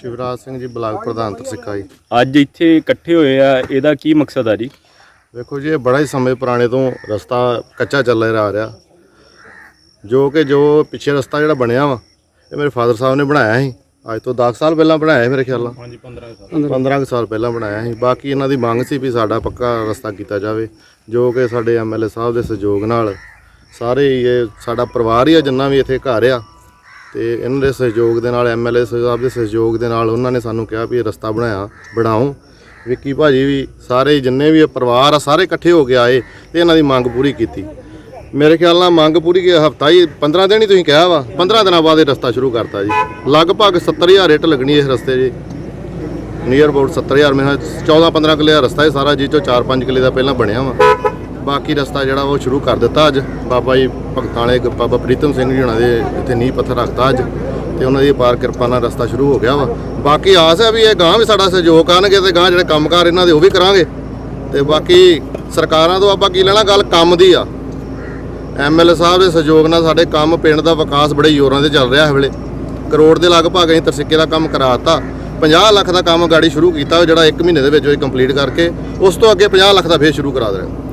Shivraj Singh ji block ਪ੍ਰਧਾਨ ਤਰਸਿੱਕਾ ਜੀ ਅੱਜ ਇੱਥੇ ਇਕੱਠੇ ਹੋਏ ਆ ਇਹਦਾ ਕੀ ਮਕਸਦ ਆ ਜੀ? ਵੇਖੋ ਜੀ ਇਹ ਬੜਾ ਹੀ ਸਮੇਂ ਪੁਰਾਣੇ ਤੋਂ ਰਸਤਾ ਕੱਚਾ ਚੱਲ ਰਿਹਾ ਆ ਰਿਹਾ। ਜੋ ਕਿ ਜੋ ਪਿੱਛੇ ਰਸਤਾ ਜਿਹੜਾ ਬਣਿਆ ਵਾ ਇਹ ਮੇਰੇ ਫਾਦਰ ਸਾਹਿਬ ਨੇ ਬਣਾਇਆ ਸੀ। ਅੱਜ ਤੋਂ 10 ਸਾਲ ਪਹਿਲਾਂ ਬਣਾਇਆ ਸੀ ਮੇਰੇ ਖਿਆਲ ਨਾਲ। ਹਾਂਜੀ 15 ਸਾਲ। 15 ਸਾਲ ਪਹਿਲਾਂ ਬਣਾਇਆ ਸੀ। ਬਾਕੀ ਇਹਨਾਂ ਦੀ ਮੰਗ ਸੀ ਵੀ ਸਾਡਾ ਪੱਕਾ ਰਸਤਾ ਕੀਤਾ ਜਾਵੇ ਜੋ ਕਿ ਸਾਡੇ ਐਮਐਲਏ ਸਾਹਿਬ ਦੇ ਸਹਿਯੋਗ ਨਾਲ ਸਾਰੇ ਹੀ ਇਹ ਸਾਡਾ ਪਰਿਵਾਰ ਹੀ ਆ ਜਿੰਨਾ ਵੀ ਇੱਥੇ ਘਰ ਆ ਤੇ ਇਹਨਾਂ ਦੇ ਸਹਿਯੋਗ ਦੇ ਨਾਲ ਐਮਐਲਏ ਸਾਹਿਬ ਦੇ ਸਹਿਯੋਗ ਦੇ ਨਾਲ ਉਹਨਾਂ ਨੇ ਸਾਨੂੰ ਕਿਹਾ ਵੀ ਇਹ ਰਸਤਾ ਬਣਾਇਆ, ਬਣਾਓ। ਵਿੱਕੀ ਭਾਜੀ ਵੀ ਸਾਰੇ ਜਿੰਨੇ ਵੀ ਪਰਿਵਾਰ ਆ, ਸਾਰੇ ਇਕੱਠੇ ਹੋ ਕੇ ਆਏ ਤੇ ਇਹਨਾਂ ਦੀ ਮੰਗ ਪੂਰੀ ਕੀਤੀ। ਮੇਰੇ ਖਿਆਲ ਨਾਲ ਮੰਗ ਪੂਰੀ ਕੀ ਹਫਤਾ ਹੀ 15 ਦਿਨ ਹੀ ਤੁਸੀਂ ਕਿਹਾ ਵਾ 15 ਦਿਨਾਂ ਬਾਅਦ ਇਹ ਰਸਤਾ ਸ਼ੁਰੂ ਕਰਤਾ ਜੀ। ਲਗਭਗ 70000 ਰੇਟ ਲੱਗਣੀ ਇਸ ਰਸਤੇ ਜੀ। ਨੀਅਰ ਅਬਾਊਟ 70000 ਮੇਰਾ 14 15 ਕਿੱਲੇ ਦਾ ਰਸਤਾ ਹੈ ਸਾਰਾ ਜੀ ਚੋਂ 4-5 ਕਿੱਲੇ ਦਾ ਪਹਿਲਾਂ ਬਣਿਆ ਵਾ। ਬਾਕੀ ਰਸਤਾ ਜਿਹੜਾ ਉਹ ਸ਼ੁਰੂ ਕਰ ਦਿੱਤਾ ਅੱਜ। ਬਾਬਾ ਜੀ ਭਗਤਾਂ ਵਾਲੇ ਬਾਬਾ ਪ੍ਰੀਤਮ ਸਿੰਘ ਜੀ ਉਹਨਾਂ ਦੇ ਇੱਥੇ ਨੀਂਹ ਪੱਥਰ ਰੱਖਤਾ ਅੱਜ ਤੇ ਉਹਨਾਂ ਦੀ ਅਪਾਰ ਕਿਰਪਾ ਨਾਲ ਰਸਤਾ ਸ਼ੁਰੂ ਹੋ ਗਿਆ ਵਾ। ਬਾਕੀ ਆਸ ਹੈ ਵੀ ਇਹ ਗਾਂ ਵੀ ਸਾਡਾ ਸਹਿਯੋਗ ਕਰਨਗੇ ਤੇ ਗਾਂ ਜਿਹੜੇ ਕੰਮਕਾਰ ਇਹਨਾਂ ਦੇ ਉਹ ਵੀ ਕਰਾਂਗੇ। ਤੇ ਬਾਕੀ ਸਰਕਾਰਾਂ ਤੋਂ ਆਪਾਂ ਕੀ ਲੈਣਾ? ਗੱਲ ਕੰਮ ਦੀ ਆ। ਐਮਐਲਏ ਸਾਹਿਬ ਦੇ ਸਹਿਯੋਗ ਨਾਲ ਸਾਡੇ ਕੰਮ ਪਿੰਡ ਦਾ ਵਿਕਾਸ ਬੜੇ ਜ਼ੋਰਾਂ ਤੇ ਚੱਲ ਰਿਹਾ ਹੈ ਵੇਲੇ। ਕਰੋੜ ਦੇ ਲਗਭਗ ਅਸੀਂ ਤਰਸਿੱਕੇ ਦਾ ਕੰਮ ਕਰਾਤਾ 50 ਲੱਖ ਦਾ ਕੰਮ ਗਾੜੀ ਸ਼ੁਰੂ ਕੀਤਾ ਜਿਹੜਾ 1 ਮਹੀਨੇ ਦੇ ਵਿੱਚ ਉਹ ਕੰਪਲੀਟ ਕਰਕੇ ਉਸ ਤੋਂ ਅੱਗੇ 50 ਲੱਖ ਦਾ ਫੇਰ ਸ਼ੁਰੂ ਕਰਾ ਦੇਣਾ।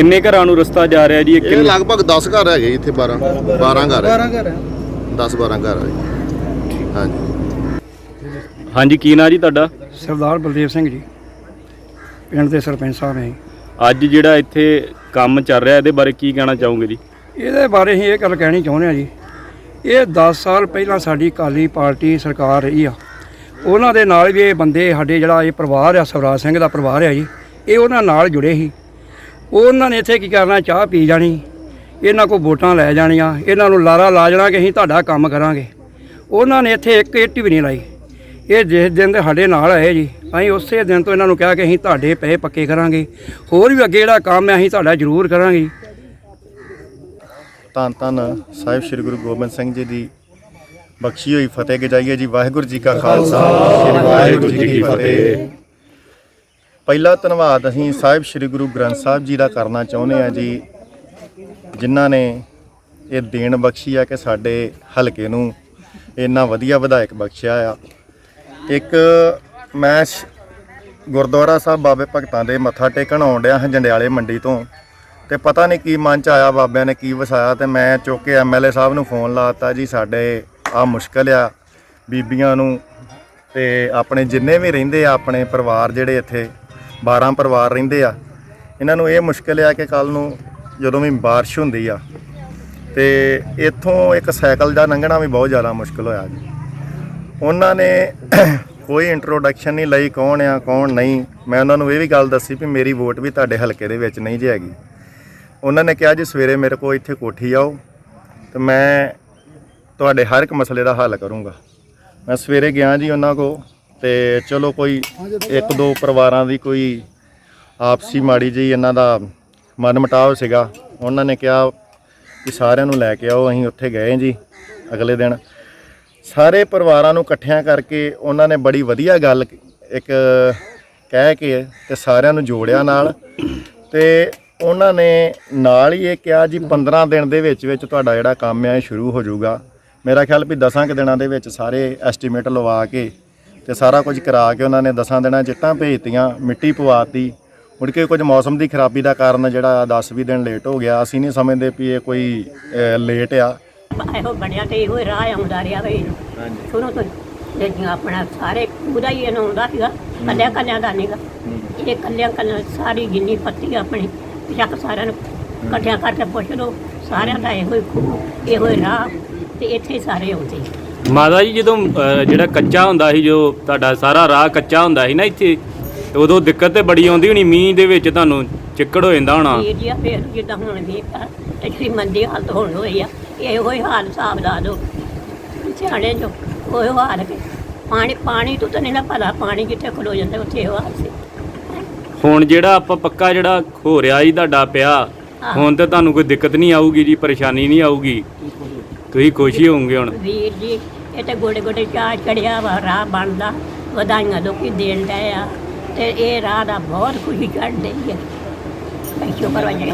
ਕਿੰਨੇ ਘਰਾਂ ਨੂੰ ਰਸਤਾ ਜਾ ਰਿਹਾ ਜੀ? ਇਹ ਇਹ ਕਿੰਨੇ ਲਗਭਗ 10 ਘਰ ਹੈਗੇ ਜੀ ਇੱਥੇ 12 12 ਘਰ ਹੈ। 12 ਘਰ 10 12 ਘਰ ਹੈ ਜੀ। ਹਾਂਜੀ। ਹਾਂਜੀ ਕੀ ਨਾਂ ਜੀ ਤੁਹਾਡਾ? ਸਰਦਾਰ ਬਲਦੇਵ ਸਿੰਘ ਜੀ। ਪਿੰਡ ਦੇ ਸਰਪੰਚ ਸਾਹਿਬ ਨੇ। ਅੱਜ ਜਿਹੜਾ ਇੱਥੇ ਕੰਮ ਚੱਲ ਰਿਹਾ ਇਹਦੇ ਬਾਰੇ ਕੀ ਕਹਿਣਾ ਚਾਹੋਗੇ ਜੀ? ਇਹਦੇ ਬਾਰੇ ਅਸੀਂ ਇਹ ਗੱਲ ਕਹਿਣੀ ਚਾਹੁੰਦੇ ਆ ਜੀ। ਇਹ 10 ਸਾਲ ਪਹਿਲਾਂ ਸਾਡੀ ਕਾਲੀ ਪਾਰਟੀ ਸਰਕਾਰ ਰਹੀ ਆ। ਉਹਨਾਂ ਦੇ ਨਾਲ ਵੀ ਇਹ ਬੰਦੇ ਸਾਡੇ ਜਿਹੜਾ ਇਹ ਪਰਿਵਾਰ ਆ ਸਵਰਾਜ ਸਿੰਘ ਦਾ ਪਰਿਵਾਰ ਆ ਜੀ ਇਹ ਉਹਨਾਂ ਨਾਲ ਜੁੜੇ ਸੀ। ਉਹਨਾਂ ਨੇ ਇੱਥੇ ਕੀ ਕਰਨਾ ਚਾਹ ਪੀ ਜਾਣੀ। ਇਹਨਾਂ ਕੋਲ ਵੋਟਾਂ ਲੈ ਜਾਣੀਆਂ। ਇਹਨਾਂ ਨੂੰ ਲਾਰਾ ਲਾ ਜਾਣਾ ਕਿ ਅਸੀਂ ਤੁਹਾਡਾ ਕੰਮ ਕਰਾਂਗੇ। ਉਹਨਾਂ ਨੇ ਇੱਥੇ ਇੱਕ ਇੱਟ ਵੀ ਨਹੀਂ ਲਾਈ। ਇਹ ਜਿਸ ਦਿਨ ਦੇ ਸਾਡੇ ਨਾਲ ਆਏ ਜੀ ਅਸੀਂ ਉਸੇ ਦਿਨ ਤੋਂ ਇਹਨਾਂ ਨੂੰ ਕਿਹਾ ਕਿ ਅਸੀਂ ਤੁਹਾਡੇ ਪੈਸੇ ਪੱਕੇ ਕਰਾਂਗੇ। ਹੋਰ ਵੀ ਅੱਗੇ ਜਿਹੜਾ ਕੰਮ ਹੈ ਅਸੀਂ ਤੁਹਾਡਾ ਜ਼ਰੂਰ ਕਰਾਂਗੇ। ਧੰਨ ਧੰਨ ਸਾਹਿਬ ਸ੍ਰੀ ਗੁਰੂ ਗੋਬਿੰਦ ਸਿੰਘ ਜੀ ਦੀ ਬਖਸ਼ੀ ਹੋਈ ਫਤਿਹ ਗਜਾਈਏ ਜੀ। ਵਾਹਿਗੁਰੂ ਜੀ ਕਾ ਖਾਲਸਾ। ਸ੍ਰੀ ਵਾਹਿਗੁਰੂ ਜੀ ਕੀ ਫਤਿਹ। ਪਹਿਲਾ ਧੰਨਵਾਦ ਅਸੀਂ ਸਾਹਿਬ ਸ੍ਰੀ ਗੁਰੂ ਗ੍ਰੰਥ ਸਾਹਿਬ ਜੀ ਦਾ ਕਰਨਾ ਚਾਹੁੰਦੇ ਆ ਜੀ, ਜਿਨ੍ਹਾਂ ਨੇ ਇਹ ਦੇਣ ਬਖਸ਼ੀ ਆ ਕਿ ਸਾਡੇ ਹਲਕੇ ਨੂੰ ਇੰਨਾ ਵਧੀਆ ਵਿਧਾਇਕ ਬਖਸ਼ਿਆ ਆ। ਇੱਕ ਮੈਂ ਸ਼- ਗੁਰਦੁਆਰਾ ਸਾਹਿਬ ਬਾਬੇ ਭਗਤਾਂ ਦੇ ਮੱਥਾ ਟੇਕਣ ਆਉਣ ਡਿਆ ਹਾਂ ਜੰਡਿਆਲੇ ਮੰਡੀ ਤੋਂ ਤੇ ਪਤਾ ਨਹੀਂ ਕੀ ਮਨ ਚ ਆਇਆ ਬਾਬਿਆਂ ਨੇ ਕੀ ਵਸਾਇਆ ਤੇ ਮੈਂ ਚੁੱਕ ਕੇ ਐਮਐਲਏ ਸਾਹਿਬ ਨੂੰ ਫੋਨ ਲਾਤਾ ਜੀ, ਸਾਡੇ ਆ ਮੁਸ਼ਕਲ ਆ ਬੀਬੀਆਂ ਨੂੰ ਤੇ ਆਪਣੇ ਜਿੰਨੇ ਵੀ ਰਹਿੰਦੇ ਆ, ਆਪਣੇ ਪਰਿਵਾਰ ਜਿਹੜੇ ਇੱਥੇ 12 ਪਰਿਵਾਰ ਰਹਿੰਦੇ ਆ। ਇਹਨਾਂ ਨੂੰ ਇਹ ਮੁਸ਼ਕਲ ਆ ਕਿ ਕੱਲ ਨੂੰ ਜਦੋਂ ਵੀ ਬਾਰਿਸ਼ ਹੁੰਦੀ ਆ, ਤੇ ਇੱਥੋਂ ਇੱਕ ਸਾਈਕਲ ਦਾ ਲੰਘਣਾ ਵੀ ਬਹੁਤ ਜ਼ਿਆਦਾ ਮੁਸ਼ਕਲ ਹੋਇਆ ਜੀ। ਉਹਨਾਂ ਨੇ ਕੋਈ ਇੰਟਰੋਡਕਸ਼ਨ ਨਹੀਂ ਲਈ ਕੌਣ ਆ, ਕੌਣ ਨਹੀਂ। ਮੈਂ ਉਹਨਾਂ ਨੂੰ ਇਹ ਵੀ ਗੱਲ ਦੱਸੀ ਵੀ ਮੇਰੀ ਵੋਟ ਵੀ ਤੁਹਾਡੇ ਹਲਕੇ ਦੇ ਵਿੱਚ ਨਹੀਂ ਜੀ ਹੈਗੀ। ਉਹਨਾਂ ਨੇ ਕਿਹਾ ਜੀ, ਸਵੇਰੇ ਮੇਰੇ ਕੋਲ ਇੱਥੇ ਕੋਠੀ ਆਓ, ਤੇ ਮੈਂ ਤੁਹਾਡੇ ਹਰ ਇੱਕ ਮਸਲੇ ਦਾ ਹੱਲ ਕਰੂੰਗਾ। ਮੈਂ ਸਵੇਰੇ ਗਿਆ ਜੀ ਉਹਨਾਂ ਕੋ ਤੇ ਚਲੋ ਕੋਈ ਇੱਕ ਦੋ ਪਰਿਵਾਰਾਂ ਦੀ ਕੋਈ ਆਪਸੀ ਮਾੜੀ ਜਿਹੀ ਇਹਨਾਂ ਦਾ ਮਨਮਟਾਵ ਸੀਗਾ। ਉਹਨਾਂ ਨੇ ਕਿਹਾ ਕਿ ਸਾਰਿਆਂ ਨੂੰ ਲੈ ਕੇ ਆਓ, ਅਸੀਂ ਉੱਥੇ ਗਏ ਜੀ ਅਗਲੇ ਦਿਨ। ਸਾਰੇ ਪਰਿਵਾਰਾਂ ਨੂੰ ਇਕੱਠਿਆਂ ਕਰਕੇ ਉਹਨਾਂ ਨੇ ਬੜੀ ਵਧੀਆ ਗੱਲ ਇੱਕ ਕਹਿ ਕੇ ਤੇ ਸਾਰਿਆਂ ਨੂੰ ਜੋੜਿਆ ਨਾਲ। ਤੇ ਉਹਨਾਂ ਨੇ ਨਾਲ ਹੀ ਇਹ ਕਿਹਾ ਜੀ 15 ਦਿਨ ਦੇ ਵਿੱਚ ਵਿੱਚ ਤੁਹਾਡਾ ਜਿਹੜਾ ਕੰਮ ਹੈ ਇਹ ਸ਼ੁਰੂ ਹੋ ਜਾਊਗਾ। ਮੇਰਾ ਖਿਆਲ ਵੀ 10 ਕੁ ਦਿਨਾਂ ਦੇ ਵਿੱਚ ਸਾਰੇ ਐਸਟੀਮੇਟ ਲਵਾ ਕੇ ਤੇ ਸਾਰਾ ਕੁਝ ਕਰਾ ਕੇ ਉਹਨਾਂ ਨੇ 10 ਦਿਨਾਂ 'ਚ ਇੱਟਾਂ ਭੇਜਤੀਆਂ ਮਿੱਟੀ ਪਵਾਤੀ। ਮੁੜ ਕੇ ਕੁਝ ਮੌਸਮ ਦੀ ਖਰਾਬੀ ਦਾ ਕਾਰਨ ਜਿਹੜਾ 10-20 ਦਿਨ ਲੇਟ ਹੋ ਗਿਆ। ਅਸੀਂ ਨਹੀਂ ਸਮਝਦੇ ਵੀ ਇਹ ਕੋਈ ਲੇਟ ਆ। ਇਹੋ ਬਣਿਆ ਤੇ ਇਹੋ ਹੀ ਰਾਹ ਆਉਂਦਾ ਰਿਹਾ ਵੇ। ਸ਼ੁਰੂ ਤੋਂ ਤੇ ਜੀ ਆਪਣਾ ਸਾਰੇ ਪੂਰਾ ਹੀ ਇਹਨੂੰ ਆਉਂਦਾ ਸੀਗਾ ਕੱਲਿਆਂ ਕੱਲਿਆਂ ਦਾ ਨਹੀਂਗਾ। ਇਹ ਕੱਲਿਆਂ ਕੱਲਿਆਂ ਸਾਰੀ ਜਿੰਨੀ ਪੱਤੀ ਆਪਣੀ ਚੱਕ ਸਾਰਿਆਂ ਨੂੰ ਇਕੱਠਿਆਂ ਕਰਕੇ ਪੁੱਛ ਲਓ ਸਾਰਿਆਂ ਦਾ ਇਹੋ ਹੀ ਖੂਹ ਇਹੋ ਹੀ ਰਾਹ ਤੇ ਇੱਥੇ ਸਾਰੇ ਆਉਂਦੇ। ਮਾਤਾ ਜੀ ਜਦੋਂ ਅਹ, ਜਿਹੜਾ ਕੱਚਾ ਹੁੰਦਾ ਸੀ ਜੋ ਤੁਹਾਡਾ ਸਾਰਾ ਰਾਹ ਕੱਚਾ ਹੁੰਦਾ ਸੀ ਨਾ ਇੱਥੇ ਉਦੋਂ ਦਿੱਕਤ ਤੇ ਬੜੀ ਆਉਂਦੀ ਹੋਣੀ ਮੀਂਹ ਦੇ ਵਿੱਚ ਤੁਹਾਨੂੰ ਚਿੱਕੜ ਹੋ ਜਾਂਦਾ ਹੋਣਾ। ਇਹ ਜੀ ਫੇਰ ਜਿੱਦਾਂ ਹੁਣ ਵੀ ਤੇ ਸ਼੍ਰੀ ਮੰਦੀ ਹਾਲਤ ਹੋਣ ਹੋਈ ਆ ਇਹੋ ਹੀ ਹਾਲ ਹਿਸਾਬ ਲਾ ਦੋ ਸਿਆਣੇ ਜੋ ਉਹ ਹਾਲ ਕੇ ਪਾਣੀ ਪਾਣੀ ਤੋਂ ਤਾਂ ਨਹੀਂ ਨਾ ਪਤਾ ਪਾਣੀ ਕਿੱਥੇ ਖਲੋ ਜਾਂਦਾ ਉੱਥੇ ਉਹ ਹਾਲ ਸੀ। ਹੁਣ ਜਿਹੜਾ ਆਪਾਂ ਪੱਕਾ ਜਿਹੜਾ ਹੋ ਰਿਹਾ ਜੀ ਤੁਹਾਡਾ ਪਿਆ ਹੁਣ ਤੇ ਤੁਹਾਨੂੰ ਕੋਈ ਦਿੱਕਤ ਨਹੀਂ ਆਊਗੀ ਜੀ ਪਰੇਸ਼ਾਨੀ ਨਹੀਂ ਆਊਗੀ। ਤੁਸੀਂ ਖੁਸ਼ ਹੀ ਹੋਵੋਗੇ ਹੁਣ। ਵੀਰ ਜੀ, ਇਹ ਤੇ ਗੋਡੇ ਗੋਡੇ ਚਾਹ ਚੜਿਆ ਵਾ, ਰਾਹ ਬਣਦਾ, ਵਧਾਈਆਂ ਲੋਕੀ ਦੇਣ ਡਏ ਆ। ਤੇ ਇਹ ਰਾਹ ਦਾ ਬਹੁਤ ਖੁਸ਼ੀ ਚੜ੍ਹਦੀ ਹੈ ਸ਼ੁਕਰ ਵਜੇ